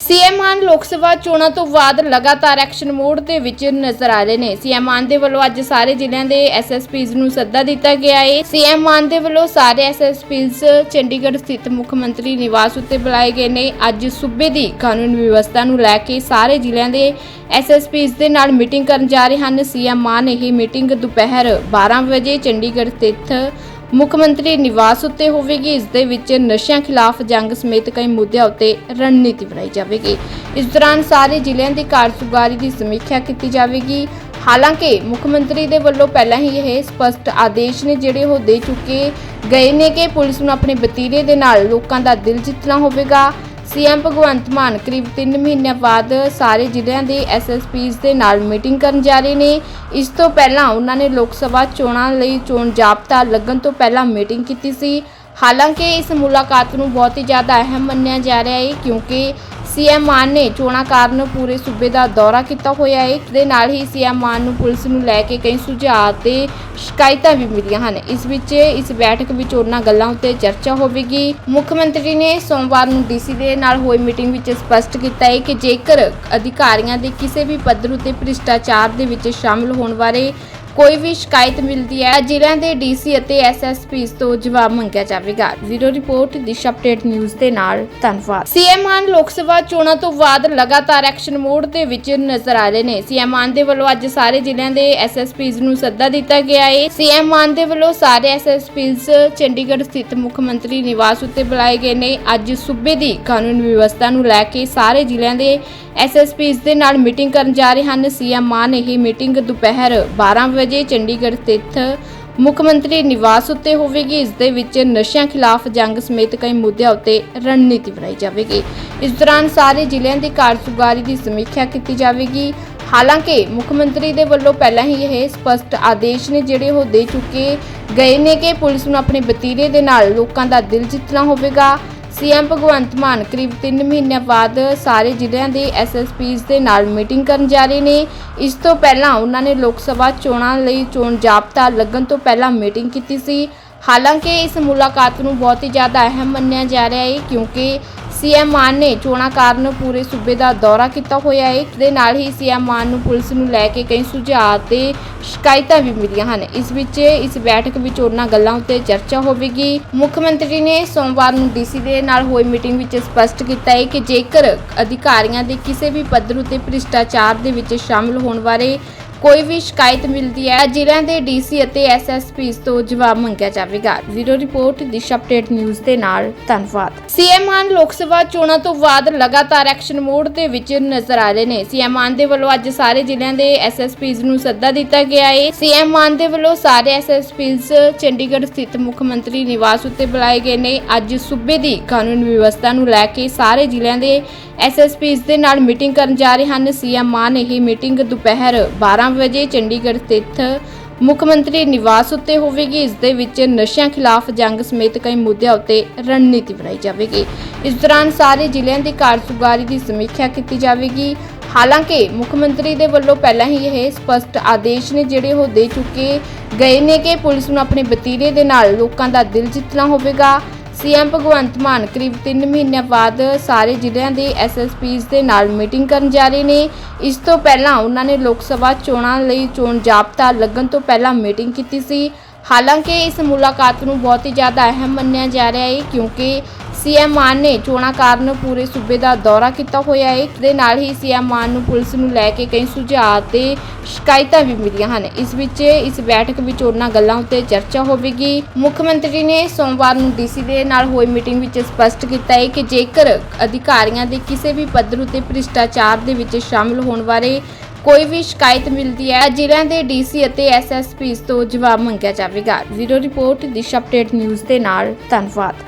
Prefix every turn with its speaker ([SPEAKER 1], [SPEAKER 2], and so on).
[SPEAKER 1] CM ਮਾਨ ਲੋਕ ਸਭਾ ਚੋਣਾਂ ਤੋਂ ਬਾਅਦ ਲਗਾਤਾਰ ਐਕਸ਼ਨ ਮੋਡ ਦੇ ਵਿੱਚ ਨਜ਼ਰ ਆ ਰਹੇ ਨੇ। ਸੀਐਮ ਮਾਨ ਦੇ ਵੱਲੋਂ ਅੱਜ ਸਾਰੇ ਜ਼ਿਲ੍ਹਿਆਂ ਦੇ ਐਸਐਸਪੀਜ਼ ਨੂੰ ਸੱਦਾ ਦਿੱਤਾ ਗਿਆ ਹੈ ਸੀਐਮ ਮਾਨ ਦੇ ਵੱਲੋਂ ਸਾਰੇ ਐਸਐਸਪੀਜ਼ ਚੰਡੀਗੜ੍ਹ ਸਥਿਤ ਮੁੱਖ ਮੰਤਰੀ ਨਿਵਾਸ ਉੱਤੇ ਬੁਲਾਏ ਗਏ ਨੇ। ਅੱਜ ਸੂਬੇ ਦੀ ਕਾਨੂੰਨ ਵਿਵਸਥਾ ਨੂੰ ਲੈ ਕੇ ਸਾਰੇ ਜ਼ਿਲ੍ਹਿਆਂ ਦੇ ਐਸਐਸਪੀਜ਼ ਦੇ ਨਾਲ ਮੀਟਿੰਗ ਕਰਨ ਜਾ ਰਹੇ ਹਨ। ਸੀਐਮ ਮਾਨ ਇਹ ਮੀਟਿੰਗ ਦੁਪਹਿਰ 12 ਵਜੇ ਚੰਡੀਗੜ੍ਹ ਸਥਿਤ ਮੁੱਖ ਮੰਤਰੀ ਨਿਵਾਸ ਉੱਤੇ ਹੋਵੇਗੀ, ਇਸ ਦੇ ਵਿੱਚ ਨਸ਼ਿਆਂ ਖਿਲਾਫ ਜੰਗ ਸਮੇਤ ਕਈ ਮੁੱਦਿਆਂ ਉੱਤੇ ਰਣਨੀਤੀ ਬਣਾਈ ਜਾਵੇਗੀ। ਇਸ ਦੌਰਾਨ ਸਾਰੇ ਜ਼ਿਲ੍ਹਿਆਂ ਦੀ ਕਾਰਜਗੁਜ਼ਾਰੀ ਦੀ ਸਮੀਖਿਆ ਕੀਤੀ ਜਾਵੇਗੀ। ਹਾਲਾਂਕਿ, ਮੁੱਖ ਮੰਤਰੀ ਦੇ ਵੱਲੋਂ ਪਹਿਲਾਂ ਹੀ ਇਹ ਸਪਸ਼ਟ ਆਦੇਸ਼ ਨੇ ਜਿਹੜੇ ਉਹ ਦੇ ਚੁੱਕੇ ਗਏ ਨੇ ਕਿ ਪੁਲਿਸ ਨੂੰ ਆਪਣੇ ਬਤੀਰੇ ਦੇ ਨਾਲ ਲੋਕਾਂ ਦਾ ਦਿਲ ਜਿੱਤਣਾ ਹੋਵੇਗਾ। ਸੀਐਮ ਭਗਵੰਤ ਮਾਨ ਕਰੀਬ 3 ਮਹੀਨਿਆਂ ਬਾਅਦ ਸਾਰੇ ਜ਼ਿਲ੍ਹਿਆਂ ਦੇ ਐਸਐਸਪੀਜ਼ ਦੇ ਨਾਲ ਮੀਟਿੰਗ ਕਰਨ ਜਾ ਰਹੇ ਨੇ। ਇਸ ਤੋਂ ਪਹਿਲਾਂ ਉਹਨਾਂ ਨੇ ਲੋਕ ਸਭਾ ਚੋਣਾਂ ਲਈ ਚੋਣ ਜਾਬਤਾ ਲੱਗਣ ਤੋਂ ਪਹਿਲਾਂ ਮੀਟਿੰਗ ਕੀਤੀ ਸੀ। ਹਾਲਾਂਕਿ ਇਸ ਮੁਲਾਕਾਤ ਨੂੰ ਬਹੁਤ ਹੀ ਜ਼ਿਆਦਾ ਅਹਿਮ ਮੰਨਿਆ ਜਾ ਰਿਹਾ ਹੈ ਕਿਉਂਕਿ ਸੀਐਮ ਮਾਨ ਨੇ ਚੋਣਾਂ ਕਾਰਨ ਪੂਰੇ ਸੂਬੇ ਦਾ ਦੌਰਾ ਕੀਤਾ ਹੋਇਆ ਹੈ। ਦੇ ਨਾਲ ਹੀ ਸੀਐਮ ਮਾਨ ਨੂੰ ਪੁਲਿਸ ਨੂੰ ਲੈ ਕੇ ਕਈ ਸੁਝਾਅ ਤੇ ਸ਼ਿਕਾਇਤਾਂ ਵੀ ਮਿਲੀਆਂ ਹਨ। ਇਸ ਵਿੱਚ ਇਸ ਬੈਠਕ ਵਿੱਚ ਉਹਨਾਂ ਗੱਲਾਂ ਉੱਤੇ ਚਰਚਾ ਹੋਵੇਗੀ। ਮੁੱਖ ਮੰਤਰੀ ਨੇ ਸੋਮਵਾਰ ਨੂੰ ਡੀਸੀ ਦੇ ਨਾਲ ਹੋਈ ਮੀਟਿੰਗ ਵਿੱਚ ਸਪਸ਼ਟ ਕੀਤਾ ਹੈ ਕਿ ਜੇਕਰ ਅਧਿਕਾਰੀਆਂ ਦੇ ਕਿਸੇ ਵੀ ਪੱਧਰ ਉੱਤੇ ਭ੍ਰਿਸ਼ਟਾਚਾਰ ਦੇ ਵਿੱਚ ਸ਼ਾਮਲ ਹੋਣ ਬਾਰੇ ਕੋਈ ਵੀ ਸ਼ਿਕਾਇਤ ਮਿਲਦੀ ਹੈ, ਜ਼ਿਲ੍ਹਿਆਂ ਦੇ ਡੀਸੀ ਅਤੇ ਐਸਐਸਪੀਸ ਤੋਂ ਜਵਾਬ ਮੰਗਿਆ ਜਾਵੇਗਾ। Zero report, Disha update news ਦੇ ਨਾਲ ਧੰਨਵਾਦ। ਸੀਐਮ ਮਾਨ ਲੋਕ ਸਭਾ ਚੋਣਾਂ ਤੋਂ ਬਾਅਦ ਲਗਾਤਾਰ ਐਕਸ਼ਨ ਮੋਡ ਦੇ ਵਿੱਚ ਨਜ਼ਰ ਆ ਰਹੇ ਨੇ। ਸੀਐਮ ਮਾਨ ਦੇ ਵੱਲੋਂ ਅੱਜ ਸਾਰੇ ਜ਼ਿਲ੍ਹਿਆਂ ਦੇ ਐਸਐਸਪੀਸ ਨੂੰ ਸੱਦਾ ਦਿੱਤਾ ਗਿਆ ਹੈ ਸੀਐਮ ਮਾਨ ਦੇ ਵੱਲੋਂ ਸਾਰੇ ਐਸਐਸਪੀਸ ਚੰਡੀਗੜ੍ਹ ਸਥਿਤ ਮੁੱਖ ਮੰਤਰੀ ਨਿਵਾਸ ਉੱਤੇ ਬੁਲਾਏ ਗਏ ਨੇ। ਅੱਜ ਸੂਬੇ ਦੀ ਕਾਨੂੰਨ ਵਿਵਸਥਾ ਨੂੰ ਲੈ ਕੇ ਸਾਰੇ ਜ਼ਿਲ੍ਹਿਆਂ ਦੇ ਐਸਐਸਪੀਜ਼ ਦੇ ਨਾਲ ਮੀਟਿੰਗ ਕਰਨ ਜਾ ਰਹੇ ਹਨ। ਸੀਐਮ ਮਾਨ ਇਹ ਮੀਟਿੰਗ ਦੁਪਹਿਰ 12 ਵਜੇ ਚੰਡੀਗੜ੍ਹ ਸਥਿਤ ਮੁੱਖ ਮੰਤਰੀ ਨਿਵਾਸ ਉੱਤੇ ਹੋਵੇਗੀ। ਇਸ ਦੇ ਵਿੱਚ ਨਸ਼ਿਆਂ ਖਿਲਾਫ ਜੰਗ ਸਮੇਤ ਕਈ ਮੁੱਦਿਆਂ ਉੱਤੇ ਰਣਨੀਤੀ ਬਣਾਈ ਜਾਵੇਗੀ। ਇਸ ਦੌਰਾਨ ਸਾਰੇ ਜ਼ਿਲ੍ਹਿਆਂ ਦੀ ਕਾਰਜਗੁਜ਼ਾਰੀ ਦੀ ਸਮੀਖਿਆ ਕੀਤੀ ਜਾਵੇਗੀ। ਹਾਲਾਂਕਿ ਮੁੱਖ ਮੰਤਰੀ ਦੇ ਵੱਲੋਂ ਪਹਿਲਾਂ ਹੀ ਇਹ ਸਪਸ਼ਟ ਆਦੇਸ਼ ਨੇ ਜਿਹੜੇ ਉਹ ਦੇ ਚੁੱਕੇ ਗਏ ਨੇ ਕਿ ਪੁਲਿਸ ਨੂੰ ਆਪਣੇ ਵਤੀਰੇ ਦੇ ਨਾਲ ਲੋਕਾਂ ਦਾ ਦਿਲ ਜਿੱਤਣਾ ਹੋਵੇਗਾ। ਸੀਐਮ ਭਗਵੰਤ ਮਾਨ ਕਰੀਬ 3 ਮਹੀਨਿਆਂ ਬਾਅਦ ਸਾਰੇ ਜ਼ਿਲ੍ਹਿਆਂ ਦੇ ਐਸਐਸਪੀਜ਼ ਦੇ ਨਾਲ ਮੀਟਿੰਗ ਕਰਨ ਜਾ ਰਹੇ ਨੇ। ਇਸ ਤੋਂ ਪਹਿਲਾਂ ਉਹਨਾਂ ਨੇ ਲੋਕ ਸਭਾ ਚੋਣਾਂ ਲਈ ਚੋਣ ਜਾਬਤਾ ਲੱਗਣ ਤੋਂ ਪਹਿਲਾਂ ਮੀਟਿੰਗ ਕੀਤੀ ਸੀ। ਹਾਲਾਂਕਿ ਇਸ ਮੁਲਾਕਾਤ ਨੂੰ ਬਹੁਤ ਹੀ ਜ਼ਿਆਦਾ ਅਹਿਮ ਮੰਨਿਆ ਜਾ ਰਿਹਾ ਹੈ ਕਿਉਂਕਿ ਸੀਐਮ ਮਾਨ ਨੇ ਚੋਣਾਂ ਕਾਰਨ ਪੂਰੇ ਸੂਬੇ ਦਾ ਦੌਰਾ ਕੀਤਾ ਹੋਇਆ ਹੈ। ਇਸ ਦੇ ਨਾਲ ਹੀ ਸੀਐਮ ਮਾਨ ਨੂੰ ਪੁਲਿਸ ਨੂੰ ਲੈ ਕੇ ਕਈ ਸੁਝਾਅ ਤੇ ਸ਼ਿਕਾਇਤਾਂ ਵੀ ਮਿਲੀਆਂ ਹਨ। ਇਸ ਵਿੱਚ ਇਸ ਬੈਠਕ ਵਿੱਚ ਉਹਨਾਂ ਗੱਲਾਂ ਉੱਤੇ ਚਰਚਾ ਹੋਵੇਗੀ। ਮੁੱਖ ਮੰਤਰੀ ਨੇ ਸੋਮਵਾਰ ਨੂੰ ਡੀਸੀ ਦੇ ਨਾਲ ਹੋਈ ਮੀਟਿੰਗ ਵਿੱਚ ਸਪਸ਼ਟ ਕੀਤਾ ਹੈ ਕਿ ਜੇਕਰ ਅਧਿਕਾਰੀਆਂ ਦੇ ਕਿਸੇ ਵੀ ਪੱਧਰ ਉੱਤੇ ਭ੍ਰਿਸ਼ਟਾਚਾਰ ਦੇ ਵਿੱਚ ਸ਼ਾਮਲ ਹੋਣ ਬਾਰੇ ਕੋਈ ਵੀ ਸ਼ਿਕਾਇਤ ਮਿਲਦੀ ਹੈ, ਜ਼ਿਲ੍ਹਿਆਂ ਦੇ ਡੀਸੀ ਅਤੇ ਐਸਐਸਪੀਸ ਤੋਂ ਜਵਾਬ ਮੰਗਿਆ ਜਾਵੇਗਾ। Zero report, Disha update news ਦੇ ਨਾਲ, ਧੰਨਵਾਦ। ਸੀਐਮ ਮਾਨ ਲੋਕ ਸਭਾ ਚੋਣਾਂ ਤੋਂ ਬਾਅਦ ਲਗਾਤਾਰ ਐਕਸ਼ਨ ਮੋਡ ਦੇ ਵਿੱਚ ਨਜ਼ਰ ਆ ਰਹੇ ਨੇ। ਸੀਐਮ ਮਾਨ ਦੇ ਵੱਲੋਂ ਅੱਜ ਸਾਰੇ ਜ਼ਿਲ੍ਹਿਆਂ ਦੇ ਐਸਐਸਪੀਜ਼ ਨੂੰ ਸੱਦਾ ਦਿੱਤਾ ਗਿਆ ਹੈ ਸੀਐਮ ਮਾਨ ਦੇ ਵੱਲੋਂ ਸਾਰੇ ਐਸਐਸਪੀਜ਼ ਚੰਡੀਗੜ੍ਹ ਸਥਿਤ ਮੁੱਖ ਮੰਤਰੀ ਨਿਵਾਸ ਉੱਤੇ ਬੁਲਾਏ ਗਏ ਨੇ। ਅੱਜ ਸੂਬੇ ਦੀ ਕਾਨੂੰਨ ਵਿਵਸਥਾ ਨੂੰ ਲੈ ਕੇ ਸਾਰੇ ਜ਼ਿਲ੍ਹਿਆਂ ਦੇ ਐਸਐਸਪੀਜ਼ ਦੇ ਨਾਲ ਮੀਟਿੰਗ ਕਰਨ ਜਾ ਰਹੇ ਹਨ। ਸੀਐਮ ਮਾਨ ਇਹ ਮੀਟਿੰਗ ਦੁਪਹਿਰ 12 ਵਜੇ ਚੰਡੀਗੜ੍ਹ ਸਥਿਤ ਮੁੱਖ ਮੰਤਰੀ ਨਿਵਾਸ ਉੱਤੇ ਹੋਵੇਗੀ। ਇਸ ਦੇ ਵਿੱਚ ਨਸ਼ਿਆਂ ਖਿਲਾਫ ਜੰਗ ਸਮੇਤ ਕਈ ਮੁੱਦਿਆਂ ਉੱਤੇ ਰਣਨੀਤੀ ਬਣਾਈ ਜਾਵੇਗੀ। ਇਸ ਦੌਰਾਨ ਸਾਰੇ ਜ਼ਿਲ੍ਹਿਆਂ ਦੀ ਕਾਰਜਗੁਜ਼ਾਰੀ ਦੀ ਸਮੀਖਿਆ ਕੀਤੀ ਜਾਵੇਗੀ। ਹਾਲਾਂਕਿ ਮੁੱਖ ਮੰਤਰੀ ਦੇ ਵੱਲੋਂ ਪਹਿਲਾਂ ਹੀ ਇਹ ਸਪਸ਼ਟ ਆਦੇਸ਼ ਨੇ ਜਿਹੜੇ ਉਹ ਦੇ ਚੁੱਕੇ ਗਏ ਨੇ ਕਿ ਪੁਲਿਸ ਨੂੰ ਆਪਣੇ ਵਤੀਰੇ ਦੇ ਨਾਲ ਲੋਕਾਂ ਦਾ ਦਿਲ ਜਿੱਤਣਾ ਹੋਵੇਗਾ। ਸੀਐਮ ਭਗਵੰਤ ਮਾਨ ਕਰੀਬ 3 ਮਹੀਨਿਆਂ ਬਾਅਦ ਸਾਰੇ ਜ਼ਿਲ੍ਹਿਆਂ ਦੇ ਐਸਐਸਪੀਜ਼ ਦੇ ਨਾਲ ਮੀਟਿੰਗ ਕਰਨ ਜਾ ਰਹੇ ਨੇ। ਇਸ ਤੋਂ ਪਹਿਲਾਂ ਉਹਨਾਂ ਨੇ ਲੋਕ ਸਭਾ ਚੋਣਾਂ ਲਈ ਚੋਣ ਜਾਬਤਾ ਲੱਗਣ ਤੋਂ ਪਹਿਲਾਂ ਮੀਟਿੰਗ ਕੀਤੀ ਸੀ। ਹਾਲਾਂਕਿ ਇਸ ਮੁਲਾਕਾਤ ਨੂੰ ਬਹੁਤ ਹੀ ਜ਼ਿਆਦਾ ਅਹਿਮ ਮੰਨਿਆ ਜਾ ਰਿਹਾ ਹੈ ਕਿਉਂਕਿ ਸੀਐਮ ਮਾਨ ਨੇ ਚੋਣਾਂ ਕਾਰਨ ਪੂਰੇ ਸੂਬੇ ਦਾ ਦੌਰਾ ਕੀਤਾ ਹੋਇਆ ਹੈ। ਇਸ ਦੇ ਨਾਲ ਹੀ ਸੀਐਮ ਮਾਨ ਨੂੰ ਪੁਲਿਸ ਨੂੰ ਲੈ ਕੇ ਕਈ ਸੁਝਾਅ ਤੇ ਸ਼ਿਕਾਇਤਾਂ ਵੀ ਮਿਲੀਆਂ ਹਨ। ਇਸ ਵਿੱਚ ਇਸ ਬੈਠਕ ਵਿੱਚ ਉਹਨਾਂ ਗੱਲਾਂ ਉੱਤੇ ਚਰਚਾ ਹੋਵੇਗੀ। ਮੁੱਖ ਮੰਤਰੀ ਨੇ ਸੋਮਵਾਰ ਨੂੰ ਡੀਸੀ ਦੇ ਨਾਲ ਹੋਈ ਮੀਟਿੰਗ ਵਿੱਚ ਸਪਸ਼ਟ ਕੀਤਾ ਹੈ ਕਿ ਜੇਕਰ ਅਧਿਕਾਰੀਆਂ ਦੇ ਕਿਸੇ ਵੀ ਪੱਧਰ ਉੱਤੇ ਭ੍ਰਿਸ਼ਟਾਚਾਰ ਦੇ ਵਿੱਚ ਸ਼ਾਮਲ ਹੋਣ ਬਾਰੇ ਕੋਈ ਵੀ ਸ਼ਿਕਾਇਤ ਮਿਲਦੀ ਹੈ, ਜ਼ਿਲ੍ਹਿਆਂ ਦੇ ਡੀਸੀ ਅਤੇ ਐਸਐਸਪੀਸ ਤੋਂ ਜਵਾਬ ਮੰਗਿਆ ਜਾਵੇਗਾ। Zero report, Disha update news ਦੇ ਨਾਲ ਧੰਨਵਾਦ।